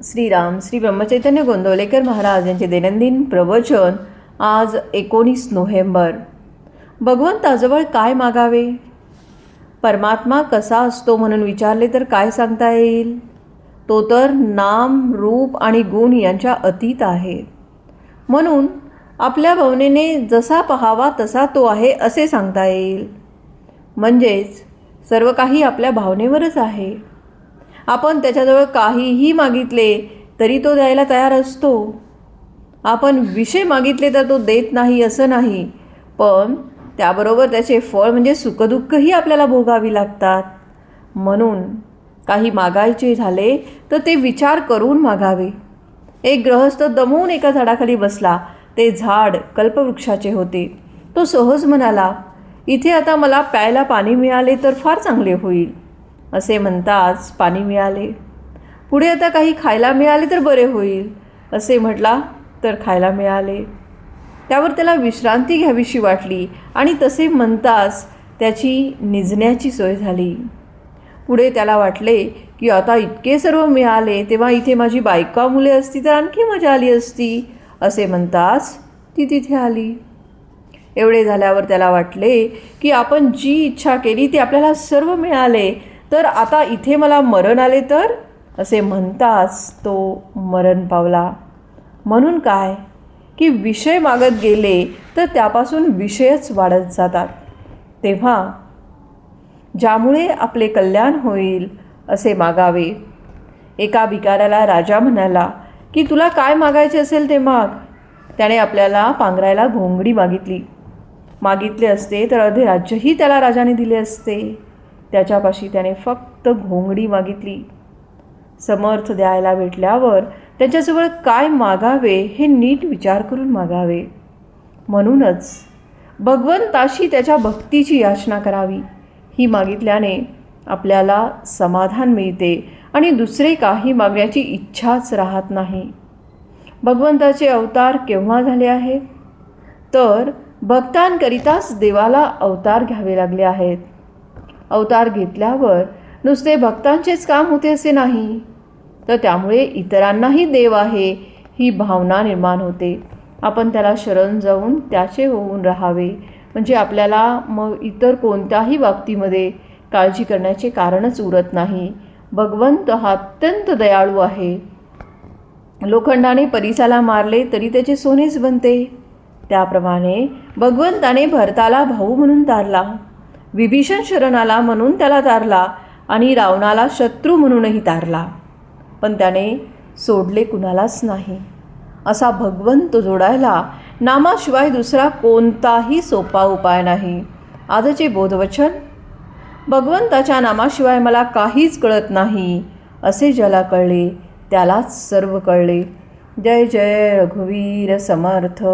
श्रीराम श्री ब्रह्मचैतन्य गोंदवलेकर महाराज यांचे दैनंदिन प्रवचन आज एकोणीस नोव्हेंबर. भगवंताजवळ काय मागावे? परमात्मा कसा असतो म्हणून विचारले तर काय सांगता येईल? तो तर नाम रूप आणि गुण यांच्या अतीत आहे. म्हणून आपल्या भावनेने जसा पहावा तसा तो आहे असे सांगता येईल. म्हणजेच सर्व काही आपल्या भावनेवरच आहे. आपण त्याच्याजवळ काहीही मागितले तरी तो द्यायला तयार असतो. आपण विषय मागितले तर तो देत नाही असं नाही. पण त्याबरोबर त्याचे फळ म्हणजे सुखदुःखही आपल्याला भोगावी लागतात. म्हणून काही मागायचे झाले तर ते विचार करून मागावे. एक ग्रहस्थ दमवून एका झाडाखाली बसला. ते झाड कल्पवृक्षाचे होते. तो सहज म्हणाला इथे आता मला प्यायला पाणी मिळाले तर फार चांगले होईल. असे म्हणताच पाणी मिळाले. पुढे आता काही खायला मिळाले तर बरे होईल असे म्हटला तर खायला मिळाले. त्यावर त्याला विश्रांती घ्यावीशी वाटली आणि तसे म्हणताच त्याची निजण्याची सोय झाली. पुढे त्याला वाटले की आता इतके सर्व मिळाले तेव्हा इथे माझी बायका मुले असती तर आणखी मजा आली असती असे म्हणताच ती तिथे आली. एवढे झाल्यावर त्याला वाटले की आपण जी इच्छा केली ती आपल्याला सर्व मिळाले तर आता इथे मला मरण आले तर? असे म्हणताच तो मरण पावला. म्हणून काय? की विषय मागत गेले तर त्यापासून विषयच वाढत जातात. तेव्हा ज्यामुळे आपले कल्याण होईल असे मागावे. एका भिकाऱ्याला राजा म्हणाला की तुला काय मागायचे असेल ते माग. त्याने आपल्याला पांघरायला घोंगडी मागितली. मागितले असते तर अर्धे राज्यही त्याला राजाने दिले असते. त्याच्यापाशी त्याने फक्त घोंगडी मागितली. समर्थ द्यायला भेटल्यावर त्याच्याजवळ काय मागावे हे नीट विचार करून मागावे. म्हणूनच भगवंताशी त्याच्या भक्तीची याचना करावी. ही मागितल्याने आपल्याला समाधान मिळते आणि दुसरे काही मागण्याची इच्छाच राहत नाही. भगवंताचे अवतार केव्हा झाले आहेत? तर भक्तांकरिताच देवाला अवतार घ्यावे लागले आहेत. अवतार घेतल्यावर नुसते भक्तांचेच काम होते असे नाही. तर त्यामुळे इतरांनाही देव आहे ही भावना निर्माण होते. आपण त्याला शरण जाऊन त्याचे होऊन राहावे. म्हणजे आपल्याला मग इतर कोणत्याही बाबतीमध्ये काळजी करण्याचे कारणच उरत नाही. भगवंत हा अत्यंत दयाळू आहे. लोखंडाने परिसाला मारले तरी त्याचे सोनेच बनते. त्याप्रमाणे भगवंताने भरताला भाऊ म्हणून तारला. विभीषण शरणाला म्हणून त्याला तारला आणि रावणाला शत्रू म्हणूनही तारला. पण त्याने सोडले कुणालाच नाही. असा भगवंत जोडायला नामाशिवाय दुसरा कोणताही सोपा उपाय नाही. आजचे बोधवचन भगवंताच्या नामाशिवाय मला काहीच कळत नाही असे ज्याला कळले त्यालाच सर्व कळले. जय जय रघुवीर समर्थ.